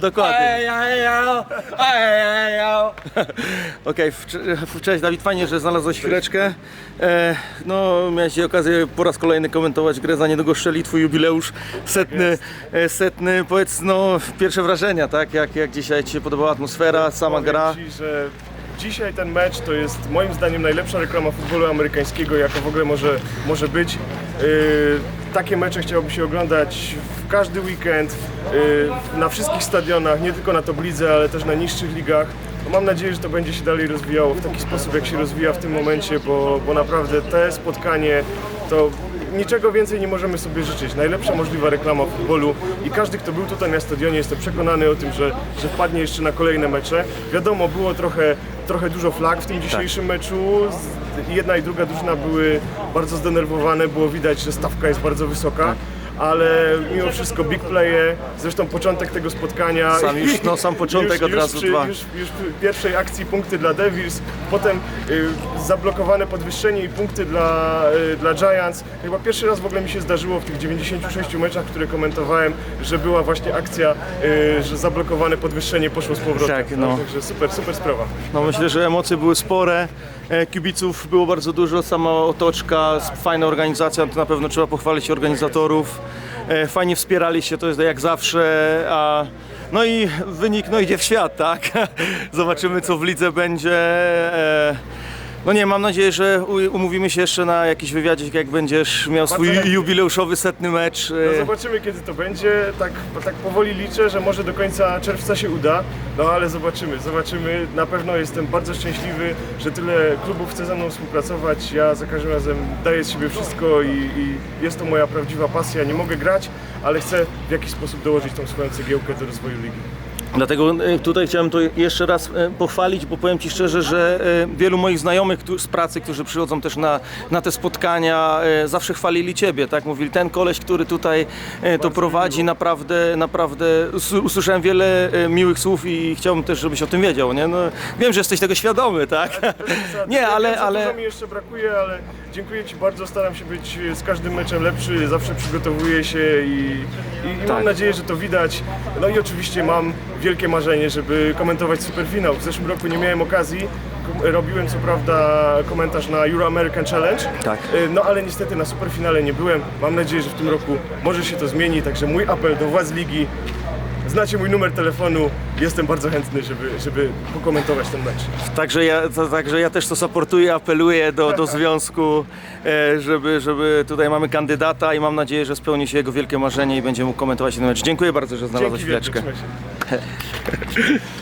Dokładnie. Okej, wcze- cześć Dawid, fajnie, że znalazłeś chwileczkę. E, no, miałeś okazję po raz kolejny komentować grę, za niedługo strzeli twój jubileusz setny, e, setny. Powiedz, no, pierwsze wrażenia, tak? Jak, jak dzisiaj ci się podobała atmosfera, sama Powiem gra? Ci, że dzisiaj ten mecz to jest moim zdaniem najlepsza reklama futbolu amerykańskiego, jaka w ogóle może, może być. Yy, takie mecze chciałoby się oglądać w każdy weekend, yy, na wszystkich stadionach, nie tylko na top lidze, ale też na niższych ligach. No mam nadzieję, że to będzie się dalej rozwijało w taki sposób, jak się rozwija w tym momencie, bo, bo naprawdę te spotkanie to niczego więcej nie możemy sobie życzyć. Najlepsza możliwa reklama w futbolu i każdy, kto był tutaj na stadionie, jestem przekonany o tym, że, że wpadnie jeszcze na kolejne mecze. Wiadomo, było trochę, trochę dużo flag w tym dzisiejszym meczu. Z- Jedna i druga drużyna były bardzo zdenerwowane, było widać, że stawka jest bardzo wysoka. Ale mimo wszystko big playe, zresztą początek tego spotkania. Sam już- no, sam początek już, od już razu przy, dwa. Już, już przy pierwszej akcji punkty dla Devils, potem y, zablokowane podwyższenie i punkty dla, y, dla Giants. Chyba pierwszy raz w ogóle mi się zdarzyło w tych 96 meczach, które komentowałem, że była właśnie akcja, y, że zablokowane podwyższenie poszło z powrotem. Tak, no. Także super, super sprawa. No myślę, że emocje były spore, kibiców było bardzo dużo, sama otoczka, fajna organizacja, to na pewno trzeba pochwalić organizatorów. E, Fajnie wspierali się, to jest jak zawsze, a no i wynik no idzie w świat, tak? Zobaczymy co w lidze będzie. No nie, mam nadzieję, że u- umówimy się jeszcze na jakiś wywiadzie, jak będziesz miał swój chętnie. jubileuszowy setny mecz. No E, zobaczymy kiedy to będzie. Tak, tak powoli liczę, że może do końca czerwca się uda. No ale zobaczymy, zobaczymy. Na pewno jestem bardzo szczęśliwy, że tyle klubów chce ze mną współpracować. Ja za każdym razem daję z siebie wszystko i, i jest to moja prawdziwa pasja. Nie mogę grać, ale chcę w jakiś sposób dołożyć tą swoją cegiełkę do rozwoju ligi. Dlatego e, tutaj chciałem to jeszcze raz e, pochwalić, bo powiem Ci szczerze, że e, wielu moich znajomych z pracy, którzy przychodzą też na, na te spotkania, zawsze chwalili Ciebie, tak? Mówili, ten koleś, który tutaj to prowadzi, naprawdę, naprawdę us- usłyszałem wiele miłych słów i chciałbym też, żebyś o tym wiedział, nie? No, wiem, że jesteś tego świadomy, tak? Nie, ale, ale... Dużo mi jeszcze brakuje, ale dziękuję Ci bardzo. Staram się być z każdym meczem lepszy, zawsze przygotowuję się i, i, i Tak. mam nadzieję, że to widać. No i oczywiście mam wielkie marzenie, żeby komentować superfinał. W zeszłym roku nie miałem okazji. Robiłem co prawda komentarz na Euro American Challenge, Tak. Y, no ale niestety na superfinale nie byłem. Mam nadzieję, że w tym roku może się to zmieni, także mój apel do władz ligi. Znacie mój numer telefonu, jestem bardzo chętny, żeby, żeby pokomentować ten mecz. Także ja, to, także ja też to supportuję, apeluję do, do związku, e, żeby, żeby tutaj mamy kandydata i mam nadzieję, że spełni się jego wielkie marzenie i będzie mógł komentować ten mecz. Dziękuję bardzo, że znalazłeś Dzięki wielkie, chwileczkę. trzymaj się.